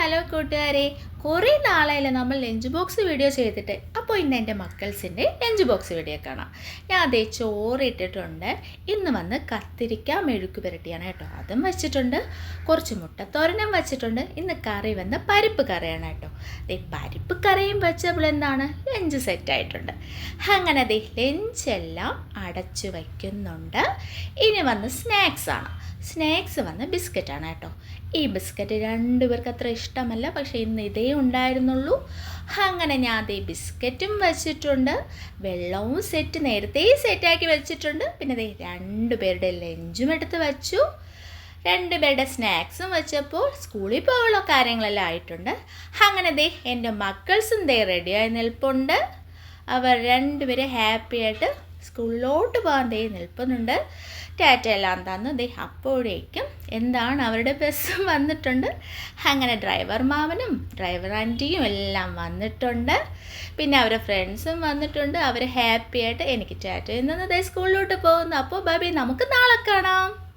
Hello കൂട്ടുകാരെ കുറേ നാളായില്ല നമ്മൾ ലഞ്ച് ബോക്സ് വീഡിയോ ചെയ്തിട്ട്. അപ്പോൾ ഇന്ന് എന്റെ മക്കൾസിന്റെ ലഞ്ച് ബോക്സ് വീഡിയോ കാണാം. ഞാൻ അതേ ചോറ് ഇട്ടിട്ടുണ്ട്. ഇന്ന് വന്ന് കത്തിരിക്ക മെഴുക്ക് പുരട്ടിയാണ് കേട്ടോ. അതും വെച്ചിട്ടുണ്ട്. കുറച്ച് മുട്ട തോരനും വെച്ചിട്ടുണ്ട്. ഇന്ന് കറി വന്ന് പരിപ്പ് കറിയാണ് കേട്ടോ. ദേ പരിപ്പ് കറിയും വെച്ചപ്പോൾ എന്താണ്? ലഞ്ച് സെറ്റായിട്ടുണ്ട് അങ്ങനെ ദേ ലഞ്ചെല്ലാം അടച്ചു വയ്ക്കുന്നുണ്ട്. ഇനി വന്ന് സ്നാക്സാണ് സ്നാക്സ് വന്ന് ബിസ്ക്കറ്റാണ് കേട്ടോ. ഈ ബിസ്ക്കറ്റ് രണ്ടുപേർക്ക് അത്ര ഇഷ്ടമല്ല പക്ഷേ ഇന്ന് ഇതേ ഉണ്ടായിരുന്നുള്ളൂ. അങ്ങനെ ഞാൻ അതേ ബിസ്ക്കറ്റും വെച്ചിട്ടുണ്ട് വെള്ളവും സെറ്റ് നേരത്തെ സെറ്റാക്കി വെച്ചിട്ടുണ്ട്. പിന്നെ ദേ രണ്ടുപേരുടെ ലഞ്ചും എടുത്ത് വെച്ചു. രണ്ടുപേരുടെ സ്നാക്സും വെച്ചപ്പോൾ സ്കൂളിൽ പോകാനുള്ള കാര്യങ്ങളെല്ലാം ആയിട്ടുണ്ട്. അങ്ങനെ ദേ എന്റെ മക്കൾസും ദേ റെഡിയായി നിൽപ്പുണ്ട്. അവർ രണ്ടുപേരും ഹാപ്പി ആയിട്ട് സ്കൂളിലോട്ട് പോകാൻ ദേ നിൽപ്പുന്നുണ്ട്. ടാറ്റ എല്ലാം ദേ അപ്പോഴേക്കും എന്താണ് അവരുടെ ബസ്സും വന്നിട്ടുണ്ട്. അങ്ങനെ ഡ്രൈവർ മാമനും ഡ്രൈവർ ആന്റിയും എല്ലാം വന്നിട്ടുണ്ട്. പിന്നെ അവരുടെ ഫ്രണ്ട്സും വന്നിട്ടുണ്ട്. അവർ ഹാപ്പി ആയിട്ട് എനിക്ക് ടാറ്റ ദേ സ്കൂളിലോട്ട് പോകുന്നു. അപ്പോൾ ബാബി നമുക്ക് നാളെ കാണാം.